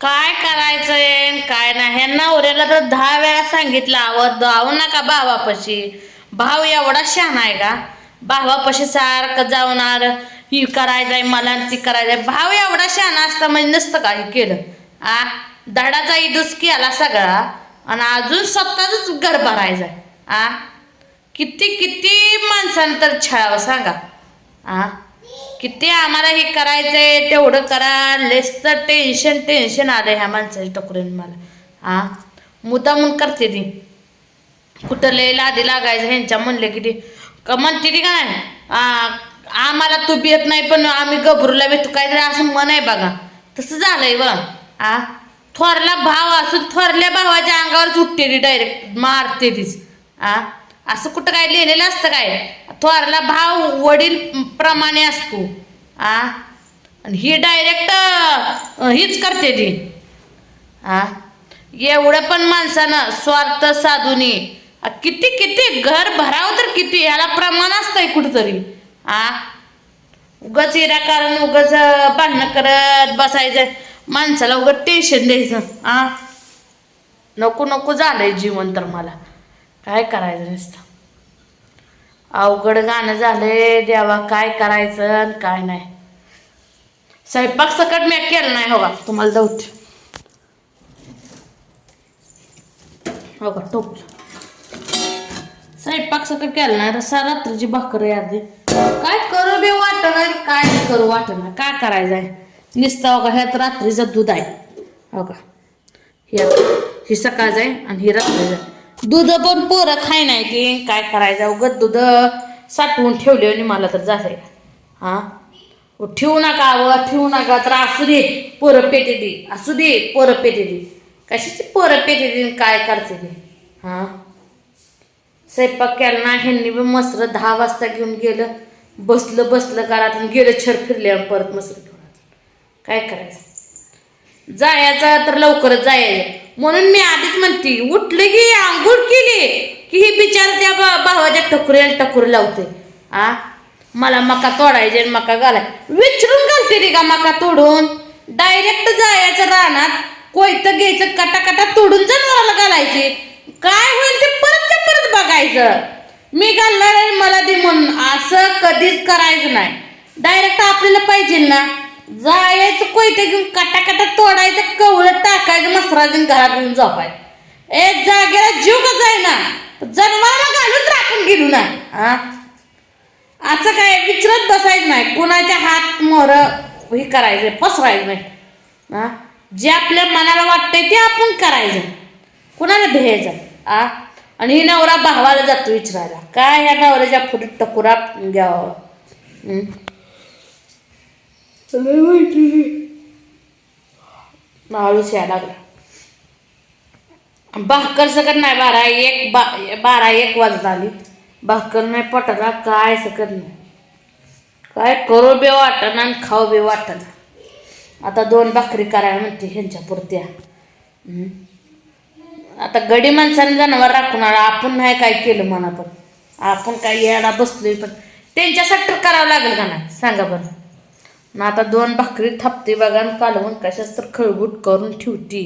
काय करायचंय काय नाही? ह्या नवऱ्याला तर दहा वेळा सांगितलं आवत जाऊ नका भावापाशी. भाव एवढा शहाणा आहे का? भावापाशी सारखं जाऊनार ही करायचंय मला ती करायचंय. भाव एवढा शहाणा असता म्हणजे नसतं का हे केलं. आ धडाचा इदूस केला सगळा आणि अजून स्वतःच घर भरायचंय. आ किती किती माणसानं तर छळावं सांगा. आ किती आम्हाला हे करायचंय तेवढं करा. लेस तर टेन्शन टेन्शन आलं ह्या माणसाची टकुरीन मला. आ मुद्दामून करते ती. कुठं लय लादी लागायचं ह्यांच्या म्हणले की ती. का म्हणते ती काय? आ, आम्हाला तू येत नाही पण आम्ही गभरूला भेटतो काहीतरी असं मन आहे बघा. तसं झालंय व आ? थोरला भाव असून थोरल्या भावाच्या अंगावरच उठते ती डायरेक्ट मारते तीच. आ? असं कुठं काय लिहिलेलं असतं काय? थोरला भाव वडील प्रमाणे असतो. आ? आणि ही डायरेक्ट हीच करते ती. आ? एवढं पण माणसानं स्वार्थ साधूनी किती किती घर भरावं तर किती याला प्रमाण असतंय कुठंतरी. आ? उगाच इरा कारण उगाच भांडणं करत बसायचं. माणसाला उगत टेन्शन द्यायचं. आ? नको नको झालंय जीवन तर मला. काय करायचं नुसतं? अवघड गाणं झालंय देवा काय करायचं आणि काय नाही. स्वयंपाक सकट मी केलं नाही हो का तुम्हाला जाऊ हो का टोप स्वयंपाक सकट केलं नाही रसा रात्रीची भाकर आहे आधी. काय करू बी वाटणार काय नाही करू वाटणार काय करायचं आहे? नुसतं हो का ह्यात रात्रीचं दूध आहे. हो का? ह्यात ही सकाळ आहे आणि ही रात्री जाय दूध पण पोरं खाय नाही की काय करायचं? उगत दूध साठवून ठेवले आणि मला तर जाते हा? ठेवू नका व ठेवू नका. तर असू दे पोरं पेटे दे. असू दे पोरं पेटे दे. कशाची पोरं पेटे दे काय करते ते? हा? स्वयंपाक केला ना ह्यांनी बी मसर दहा वाजता घेऊन गेलं. बसलं बसलं घरात गेलं छर फिरले आणि परत मसर घेऊन काय करायचं? जायचं तर लवकरच जायचं म्हणून मी आधीच म्हणते उठले की आंघोळ केली की ही बिचार त्या बा- भावाच्या टकुऱ्याला टकुर लावते. आ? मला मका तोडायचे आणि मका घालाय. विचारून घालते ती का मका तोडून? डायरेक्ट जायचं रानात कोयतं घ्यायचं कटा कटा तोडून जनावराला घालायची. काय होईल ते परत ते परत बघायचं? मी घालणार मला दे म्हणून. असं कधीच करायचं नाही. डायरेक्ट आपल्याला पाहिजे ना. जायचं कोयते घेऊन कटा कटा तोडायचं कवळं टाकायचं मसराजून घरात घेऊन झोपाय ए जागेला जीव का जायना जन्माला घालून राखून गेलो ना. हा असं काय विचारत बसायचं नाही. कुणाच्या हात मोर हे करायचं पसरायचं नाही. हा जे आपल्या मनाला वाटतंय ते आपण करायचं. कुणाला भ्यायचं? आ? आणि ही नवरा भावाला जातो विचारायला. काय ह्या नवऱ्याच्या पुढे टकुरा घ्यावं? हं? माळूस यायला लागला. भाकर सकत नाही बारा एक बा बारा एक वाजत आली. भाकर नाही पटला काय सकत नाही. काय करू बे वाटणं आणि खाऊ बे वाटणं. आता दोन भाकरी करायला म्हणते ह्यांच्या पुरत्या आता गडी माणसाने जनावर राखून आला आपण नाही काय केलं म्हणा पण. आपण काय यायला बसलोय पण. त्यांच्यासाठी करावं लागेल का नाही? सांगा बरं. मग आता दोन भाकरी थापते बघा आणि कालवून कशाच तर खळबूट करून ठेवते.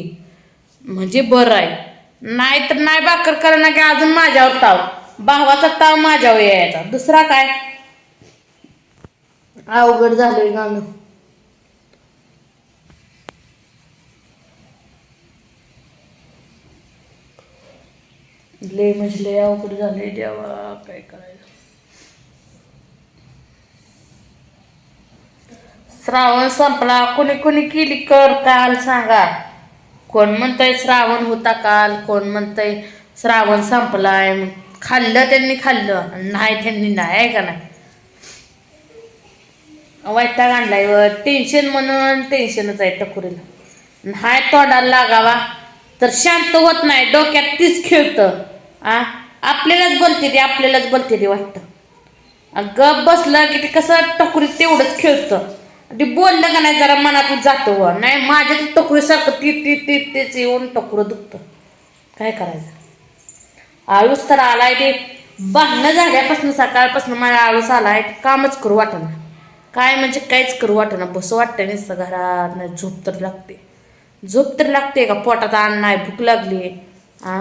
म्हणजे बरं आहे. नाही तर नाही भाकर करणं की अजून माझ्यावर ताव. भावाचा ताव माझ्यावर यायचा. दुसरा काय? अवघड झालंय गाणं. लय म्हणजे लय अवघड झालंय देवा. काय करायचं? श्रावण संपला. कोणी कोणी केली कर काल सांगा. कोण म्हणतंय श्रावण होता काल कोण म्हणतंय श्रावण संपलाय खाल्लं त्यांनी खाल्लं नाही त्यांनी नाही आहे का नाही? वैताग आणलाय व टेन्शन म्हणून टेन्शनच आहे टकुरीला. नाही तोंडाला लागावा तर शांत होत नाही डोक्यात तीच खेळतं. आ? आपल्यालाच बोलते ते आपल्यालाच बोलते ते वाटतं. गप बसलं की ते कसं टकुरीत तेवढंच खेळतं. ते बोललं का नाही जरा मनातून जातं व. नाही माझ्या टोकरी सारखं ती ती ती तेच येऊन टोकरं दुखतं. काय करायचं? आळूस तर आलाय ते. भांडणं झाल्यापासून सकाळपासून मला आळूस आलाय. कामच करू वाटणं काय म्हणजे काहीच करू वाटणं बस वाटतं नुसतं घरात. नाही झोप तर लागते. झोप तर लागते का? पोटात अन्न नाही भूक लागली. आ?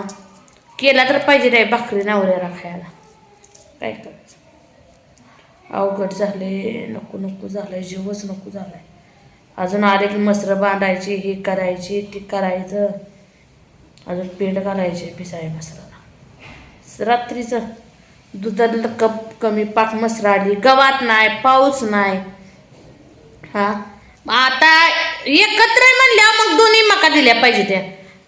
केला तर पाहिजे नाही भाकरी नवऱ्याला खायला. काय करायचं? अवघड झाले नको नको झालंय जीवच नको झालाय. अजून आले की मसरं बांधायची हे करायची ते करायचं. अजून पेंड घालायचे पिसाय मसराला. रात्रीचं दुधाला कप कमी पाक मसरा आली. गवात नाही पाऊस नाही. हा? आता एकत्र म्हणल्या मग दोन्ही मका दिल्या पाहिजे त्या.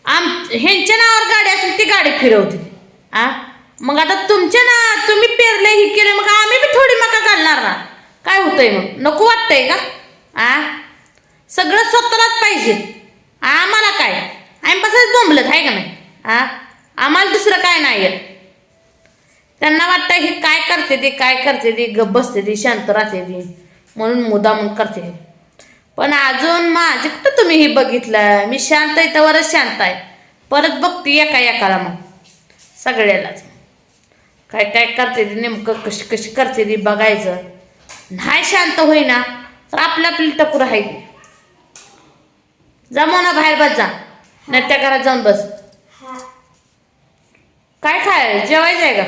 आम ह्यांच्या नावावर गाडी असेल ती गाडी फिरवते. आ? मग आता तुमच्या ना तुम्ही पेरले हे केलं मग आम्ही बी थोडी मका घालणार ना. काय होतंय मग? नको वाटतंय का? आ? सगळं स्वतःलाच पाहिजे. आम्हाला काय? आम्ही बसच बोंबलत आहे का नाही? आ? आम्हाला दुसरं काय नाही आहे त्यांना वाटतं हे काय करते ते काय करते ते गप बसते ती शांत राहते ती. म्हणून मुदामून करते पण अजून माझे कुठं तुम्ही हे बघितलं? मी शांत आहे त्यावरच शांत आहे. परत बघते एका एकाला मग. सगळ्यालाच. काय काय करते ती नेमकं? कशी कशी करते ती बघायचं. नाही शांत होईना तर आपलं आपली टकूर आहे. जमा ना बाहेर बस जा. नाही त्या घरात जाऊन बस. काय खाय जेवायचं आहे का?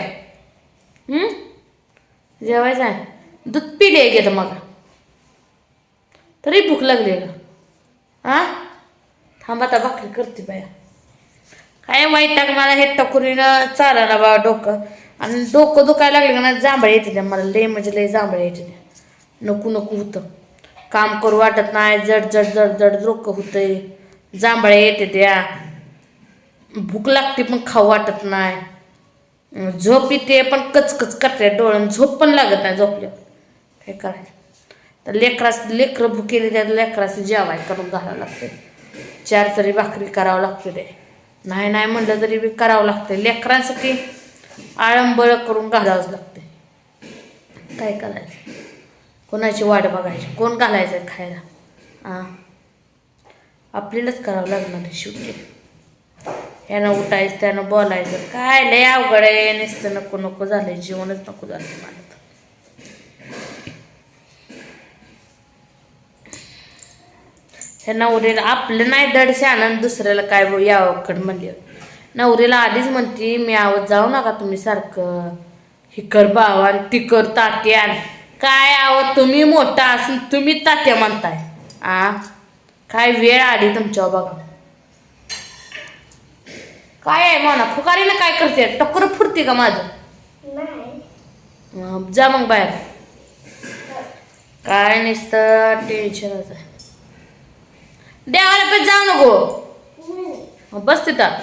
जेवायचं आहे दूध पिले गेलं मग. तरी भूक लागली का हा? थांबा आता भाकरी करते बाया. काय वाईट टाक मला हे टकुरीनं चालायला बा डोकं. आणि डोकं दुखायला लागले का ना जांभळे येते मला. लय म्हणजे लय जांभळे येते नको नको होतं. काम करू वाटत नाही जड जड जड जड डोकं होतंय. जांभळे येते त्या भूक लागते पण खाऊ वाटत नाही. झोप येते पण कचकच करते डोळ्यानं झोप पण लागत नाही झोपल्यावर. काय करायचं? तर लेकरास लेकरं भुकेली त्या लेकराचं जेवाय करून घालावं लागते चार तरी भाकरी करावं लागते रे नाही नाही म्हणलं तरी बी करावं लागते लेकरांसाठी आळंबळ करून घालावंच लागते काय करायचं? कोणाची वाट बघायची? कोण घालायचं खायला? हां आपल्यालाच करावं लागणार आहे शेवटी. यानं उठायचं त्यानं बोलायचं. काय लय अवघड आहे. नुसतं नको नको झालंय. जीवनच नको झालं मला तर. ह्या आपलं नाही दडशे आनंद दुसऱ्याला काय यावं यावकड म्हणले नवरीला आधीच म्हणते मी आवत जाऊ नका तुम्ही सारखं. ही कर भावान ती कर तात्यान काय आवत तुम्ही मोठा असून तुम्ही तात्या म्हणताय. आ काय वेळ आली तुमच्या बघा. काय आहे म्हणा फुकारीनं काय करते टक्कर फुटते का माझं? जा मग बाहेर. काय नुसतं टेन्शनच आहे देवाला पण जाऊ नको. बस तिथं.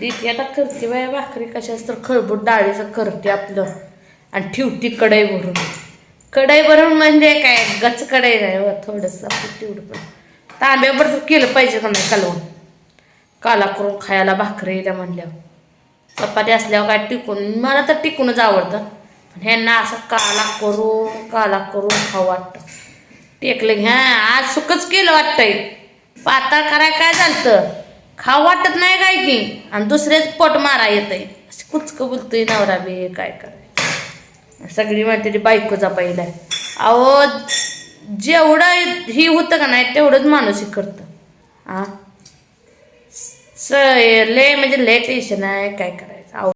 दीदी आता करते बाय भाकरी कशाच तर खळबूट डाळीचं करते आपलं. आणि ठेवती कढई भरून. कढई भरून म्हणजे काय? गच कढई नाही हो, थोडंसं आपलं तेवढं पण. तांब्यावर तर केलं पाहिजे का नाही कालवून? काला करून खायला भाकरी येत्या म्हणल्यावर. चपाती असल्यावर काय टिकून मला तर टिकूनच आवडतं. पण ह्यांना असं काला करून काला करून खाऊ वाटतं. टेकलं घ्या आज सुकच केलं वाटतंय. पातळ कराय काय झालं खाव वाटत नाही काय की? आणि दुसरेच पोट मारा येतंय. असं कुचक बोलतोय नवरा बी काय कराय सगळी म्हणते बायकोचा पहिला अहो जेवढं ही होतं का नाही तेवढंच माणूस हे करतं. हां स लय म्हणजे लय टेन्शन आहे काय करायचं?